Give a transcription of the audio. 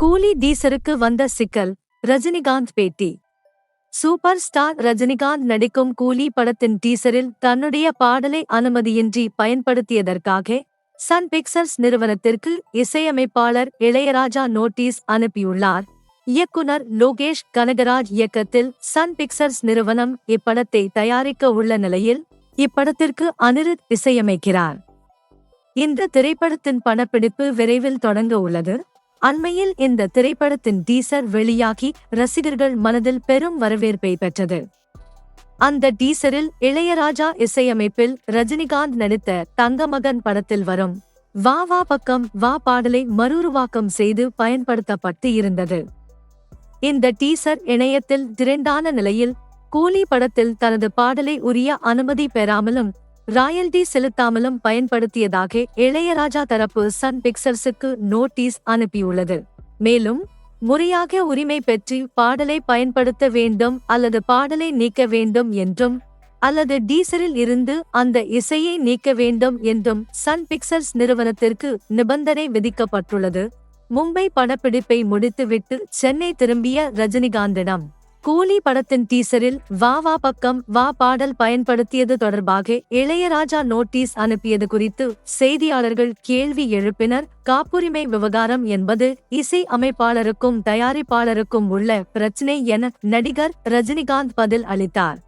கூலி டீசருக்கு வந்த சிக்கல் ரஜினிகாந்த் பேட்டி. சூப்பர் ஸ்டார் ரஜினிகாந்த் நடிக்கும் கூலி படத்தின் டீசரில் தன்னுடைய பாடலை அனுமதியின்றி பயன்படுத்தியதற்காக சன் பிக்சர்ஸ் நிறுவனத்திற்கு இசையமைப்பாளர் இளையராஜா நோட்டீஸ் அனுப்பியுள்ளார். இயக்குனர் லோகேஷ் கனகராஜ் இயக்கத்தில் சன் பிக்சர்ஸ் நிறுவனம் இப்படத்தை தயாரிக்க உள்ள நிலையில் இப்படத்திற்கு அனிருத் இசையமைக்கிறார். இந்த திரைப்படத்தின் படப்பிடிப்பு விரைவில் தொடங்க உள்ளது. அண்மையில் இந்த திரைப்படத்தின் டீசர் வெளியாகி ரசிகர்கள் மனதில் பெரும் வரவேற்பை பெற்றது. அந்த டீசரில் இளையராஜா இசையமைப்பில் ரஜினிகாந்த் நடித்த தங்கமகன் படத்தில் வரும் வா வா பக்கம் வா பாடலை மறுருவாக்கம் செய்து பயன்படுத்தப்பட்டு இருந்தது. இந்த டீசர் இணையத்தில் திரண்டான நிலையில் கூலி படத்தில் தனது பாடலை உரிய அனுமதி பெறாமலும் ராயல்டி செலுத்தாமலும் பயன்படுத்தியதாக இளையராஜா தரப்பு சன் பிக்சர்ஸுக்கு நோட்டீஸ் அனுப்பியுள்ளது. மேலும் முறையாக உரிமை பெற்று பாடலை பயன்படுத்த வேண்டும் அல்லது பாடலை நீக்க வேண்டும் என்றும் அல்லது டீசரில் இருந்து அந்த இசையை நீக்க வேண்டும் என்றும் சன் பிக்சர்ஸ் நிறுவனத்திற்கு நிபந்தனை விதிக்கப்பட்டுள்ளது. மும்பை படப்பிடிப்பை முடித்துவிட்டு சென்னை திரும்பிய ரஜினிகாந்திடம் கூலி படத்தின் டீசரில் வா வா பக்கம் வா பாடல் பயன்படுத்தியது தொடர்பாக இளையராஜா நோட்டீஸ் அனுப்பியது குறித்து செய்தியாளர்கள் கேள்வி எழுப்பினர். காப்புரிமை விவகாரம் என்பது இசை அமைப்பாளருக்கும் தயாரிப்பாளருக்கும் உள்ள பிரச்சினை என நடிகர் ரஜினிகாந்த் பதில் அளித்தார்.